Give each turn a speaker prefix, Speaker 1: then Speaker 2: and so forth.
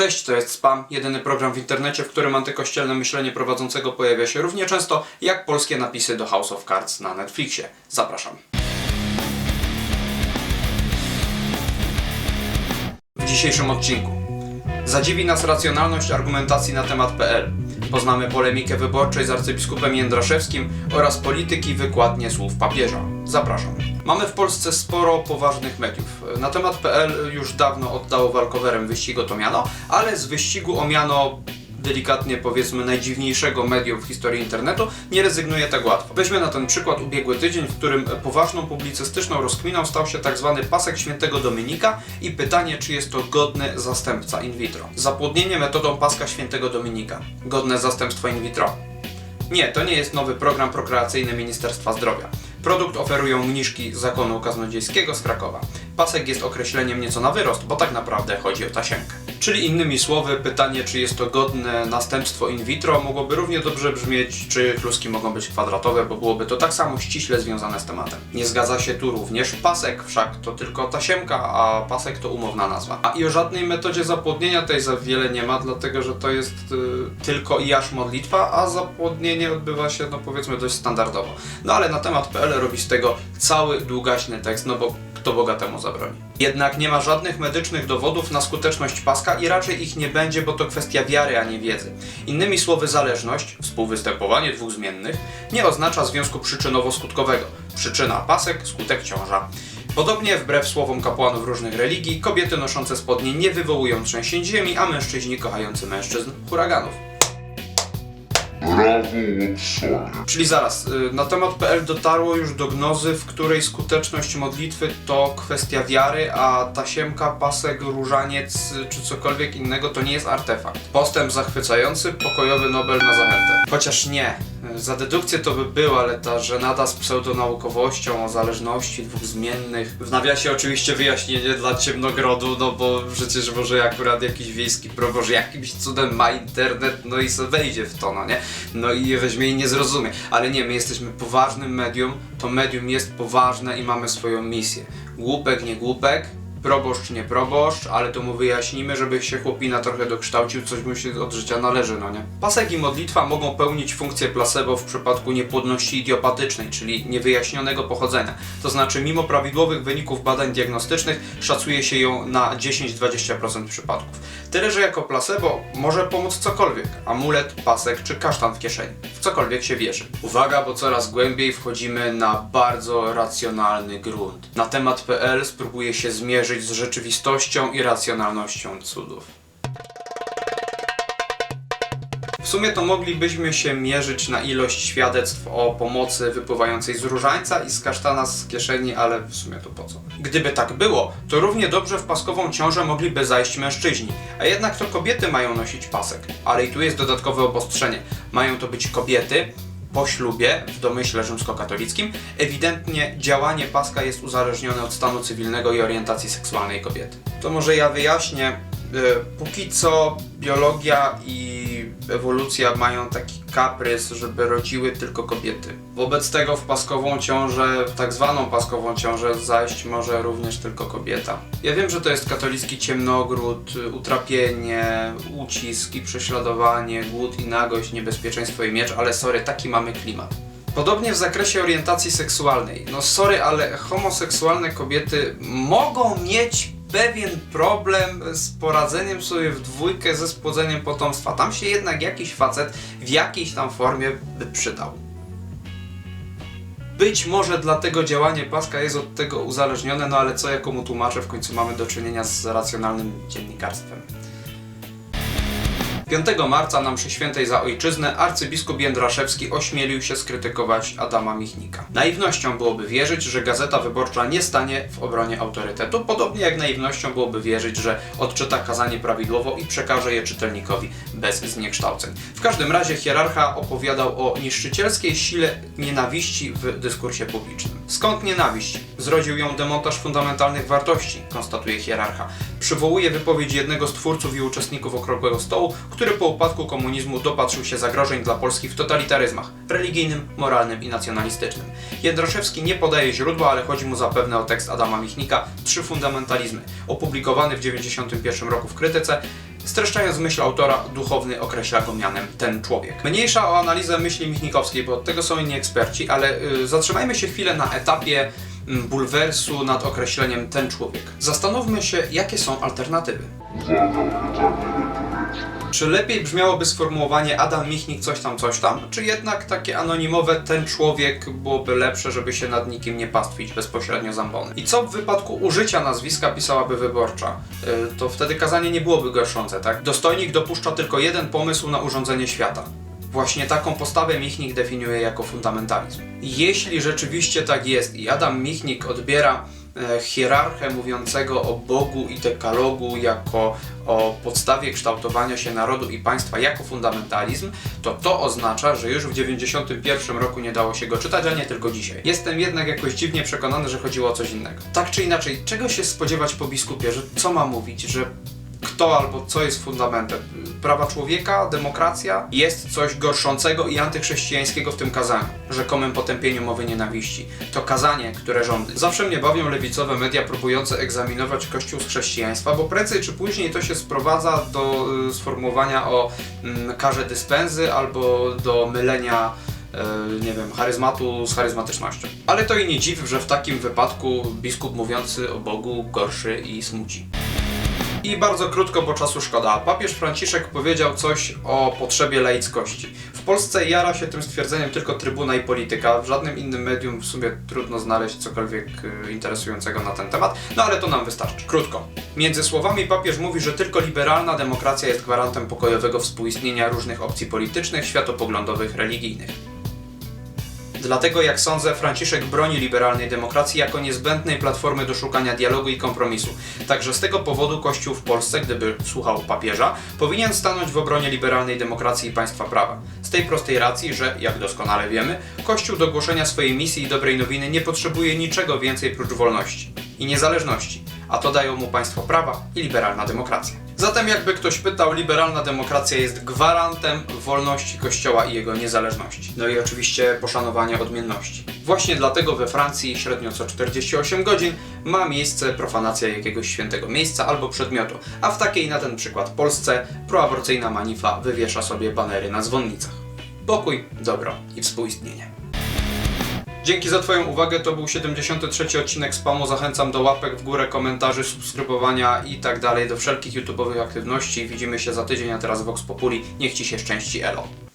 Speaker 1: Cześć, to jest Spam, jedyny program w internecie, w którym antykościelne myślenie prowadzącego pojawia się równie często jak polskie napisy do House of Cards na Netflixie. Zapraszam. W dzisiejszym odcinku Zadziwi nas racjonalność argumentacji na temat PL. Poznamy polemikę wyborczej z arcybiskupem Jędraszewskim oraz polityki wykładnie słów papieża. Zapraszam. Mamy w Polsce sporo poważnych mediów. Na temat PL już dawno oddało walkowerem wyścigu to miano, ale z wyścigu o miano delikatnie powiedzmy najdziwniejszego medium w historii internetu, nie rezygnuje tak łatwo. Weźmy na ten przykład ubiegły tydzień, w którym poważną publicystyczną rozkminą stał się tak zwany pasek świętego Dominika i pytanie, czy jest to godny zastępca in vitro. Zapłodnienie metodą paska świętego Dominika. Godne zastępstwo in vitro? Nie, to nie jest nowy program prokreacyjny Ministerstwa Zdrowia. Produkt oferują mniszki zakonu kaznodziejskiego z Krakowa. Pasek jest określeniem nieco na wyrost, bo tak naprawdę chodzi o tasiemkę. Czyli innymi słowy, pytanie, czy jest to godne następstwo in vitro, mogłoby równie dobrze brzmieć, czy kluski mogą być kwadratowe, bo byłoby to tak samo ściśle związane z tematem. Nie zgadza się tu również pasek, wszak to tylko tasiemka, a pasek to umowna nazwa. A i o żadnej metodzie zapłodnienia tutaj za wiele nie ma, dlatego że to jest y, tylko i aż modlitwa, a zapłodnienie odbywa się, no powiedzmy, dość standardowo. No ale na temat PL robi z tego cały długaśny tekst, no bo kto Boga temu zabroni. Jednak nie ma żadnych medycznych dowodów na skuteczność paska i raczej ich nie będzie, bo to kwestia wiary, a nie wiedzy. Innymi słowy, zależność, współwystępowanie dwóch zmiennych, nie oznacza związku przyczynowo-skutkowego. Przyczyna pasek, skutek ciąża. Podobnie, wbrew słowom kapłanów różnych religii, kobiety noszące spodnie nie wywołują trzęsień ziemi, a mężczyźni kochający mężczyzn huraganów.
Speaker 2: Brawo, Watsonie.
Speaker 1: Czyli zaraz, y, na temat PL dotarło już do gnozy, w której skuteczność modlitwy to kwestia wiary, a tasiemka, pasek, różaniec czy cokolwiek innego to nie jest artefakt. Postęp zachwycający, pokojowy Nobel na zachętę. Chociaż nie. Za dedukcję to by było, ale ta żenada z pseudonaukowością o zależności dwóch zmiennych. W nawiasie oczywiście wyjaśnienie dla ciemnogrodu, no bo przecież może akurat jakiś wiejski proboszcz jakimś cudem ma internet, no i se wejdzie w to, no nie? No i weźmie i nie zrozumie. Ale nie, my jesteśmy poważnym medium, to medium jest poważne i mamy swoją misję. Głupek, nie głupek, proboszcz, nie proboszcz, ale to mu wyjaśnimy, żeby się chłopina trochę dokształcił, coś mu się od życia należy, no nie? Pasek i modlitwa mogą pełnić funkcję placebo w przypadku niepłodności idiopatycznej, czyli niewyjaśnionego pochodzenia. To znaczy, mimo prawidłowych wyników badań diagnostycznych, szacuje się ją na 10-20% przypadków. Tyle, że jako placebo może pomóc cokolwiek. Amulet, pasek czy kasztan w kieszeni. W cokolwiek się wierzy. Uwaga, bo coraz głębiej wchodzimy na bardzo racjonalny grunt. Na temat PL spróbuję się zmierzyć z rzeczywistością i racjonalnością cudów. W sumie to moglibyśmy się mierzyć na ilość świadectw o pomocy wypływającej z różańca i z kasztana z kieszeni, ale w sumie to po co? Gdyby tak było, to równie dobrze w paskową ciążę mogliby zajść mężczyźni, a jednak to kobiety mają nosić pasek. Ale i tu jest dodatkowe obostrzenie. Mają to być kobiety, po ślubie w domyśle rzymskokatolickim ewidentnie działanie paska jest uzależnione od stanu cywilnego i orientacji seksualnej kobiety. To może ja wyjaśnię. E, Póki co biologia i ewolucja mają taki kaprys, żeby rodziły tylko kobiety. Wobec tego w paskową ciążę, w tak zwaną paskową ciążę zajść może również tylko kobieta. Ja wiem, że to jest katolicki ciemnogród, utrapienie, ucisk i prześladowanie, głód i nagość, niebezpieczeństwo i miecz, ale sorry, taki mamy klimat. Podobnie w zakresie orientacji seksualnej. No sorry, ale homoseksualne kobiety mogą mieć pewien problem z poradzeniem sobie w dwójkę ze spłodzeniem potomstwa. Tam się jednak jakiś facet w jakiejś tam formie by przydał. Być może dlatego działanie paska jest od tego uzależnione, no ale co ja komu tłumaczę, w końcu mamy do czynienia z racjonalnym dziennikarstwem. 5 marca na mszy świętej za ojczyznę arcybiskup Jędraszewski ośmielił się skrytykować Adama Michnika. Naiwnością byłoby wierzyć, że Gazeta Wyborcza nie stanie w obronie autorytetu, podobnie jak naiwnością byłoby wierzyć, że odczyta kazanie prawidłowo i przekaże je czytelnikowi bez zniekształceń. W każdym razie hierarcha opowiadał o niszczycielskiej sile nienawiści w dyskursie publicznym. Skąd nienawiść? Zrodził ją demontaż fundamentalnych wartości, konstatuje hierarcha. Przywołuje wypowiedź jednego z twórców i uczestników Okrągłego Stołu, który po upadku komunizmu dopatrzył się zagrożeń dla Polski w totalitaryzmach religijnym, moralnym i nacjonalistycznym. Jędraszewski nie podaje źródła, ale chodzi mu zapewne o tekst Adama Michnika Trzy fundamentalizmy, opublikowany w 1991 roku w Krytyce, Streszczając myśl autora, duchowny określa go mianem ten człowiek. Mniejsza o analizę myśli Michnikowskiej, bo od tego są inni eksperci, ale y, zatrzymajmy się chwilę na etapie mm, bulwersu nad określeniem ten człowiek. Zastanówmy się, jakie są alternatywy. Czy lepiej brzmiałoby sformułowanie Adam Michnik coś tam, coś tam, czy jednak takie anonimowe ten człowiek byłoby lepsze, żeby się nad nikim nie pastwić bezpośrednio zambony? I co w wypadku użycia nazwiska pisałaby wyborcza? Yy, to wtedy kazanie nie byłoby gorszące, tak? Dostojnik dopuszcza tylko jeden pomysł na urządzenie świata. Właśnie taką postawę Michnik definiuje jako fundamentalizm. Jeśli rzeczywiście tak jest i Adam Michnik odbiera hierarchę mówiącego o Bogu i dekalogu jako o podstawie kształtowania się narodu i państwa jako fundamentalizm, to to oznacza, że już w 91 roku nie dało się go czytać, a nie tylko dzisiaj. Jestem jednak jakoś dziwnie przekonany, że chodziło o coś innego. Tak czy inaczej, czego się spodziewać po biskupie, że co ma mówić, że kto albo co jest fundamentem. Prawa człowieka, demokracja jest coś gorszącego i antychrześcijańskiego w tym kazaniu, rzekomym potępieniu mowy nienawiści. To kazanie, które rządzi. Zawsze mnie bawią lewicowe media próbujące egzaminować Kościół z chrześcijaństwa, bo prędzej czy później to się sprowadza do y, sformułowania o mm, karze dyspensy albo do mylenia e, nie wiem, charyzmatu z charyzmatycznością. Ale to i nie dziw, że w takim wypadku biskup mówiący o Bogu gorszy i smuci. I bardzo krótko, bo czasu szkoda. Papież Franciszek powiedział coś o potrzebie laickości. W Polsce jara się tym stwierdzeniem tylko trybuna i polityka. W żadnym innym medium w sumie trudno znaleźć cokolwiek y, interesującego na ten temat, no ale to nam wystarczy. Krótko. Między słowami papież mówi, że tylko liberalna demokracja jest gwarantem pokojowego współistnienia różnych opcji politycznych, światopoglądowych, religijnych. Dlatego, jak sądzę, Franciszek broni liberalnej demokracji jako niezbędnej platformy do szukania dialogu i kompromisu. Także z tego powodu Kościół w Polsce, gdyby słuchał papieża, powinien stanąć w obronie liberalnej demokracji i państwa prawa. Z tej prostej racji, że, jak doskonale wiemy, Kościół do głoszenia swojej misji i dobrej nowiny nie potrzebuje niczego więcej prócz wolności i niezależności, a to dają mu państwo prawa i liberalna demokracja. Zatem jakby ktoś pytał, liberalna demokracja jest gwarantem wolności Kościoła i jego niezależności. No i oczywiście poszanowania odmienności. Właśnie dlatego we Francji średnio co 48 godzin ma miejsce profanacja jakiegoś świętego miejsca albo przedmiotu, a w takiej na ten przykład Polsce proaborcyjna manifa wywiesza sobie banery na dzwonnicach. Pokój, dobro i współistnienie. Dzięki za Twoją uwagę, to był 73 odcinek Spamu. Zachęcam do łapek w górę, komentarzy, subskrybowania i tak dalej, do wszelkich YouTube'owych aktywności. Widzimy się za tydzień, a teraz Vox Populi. Niech Ci się szczęści, elo.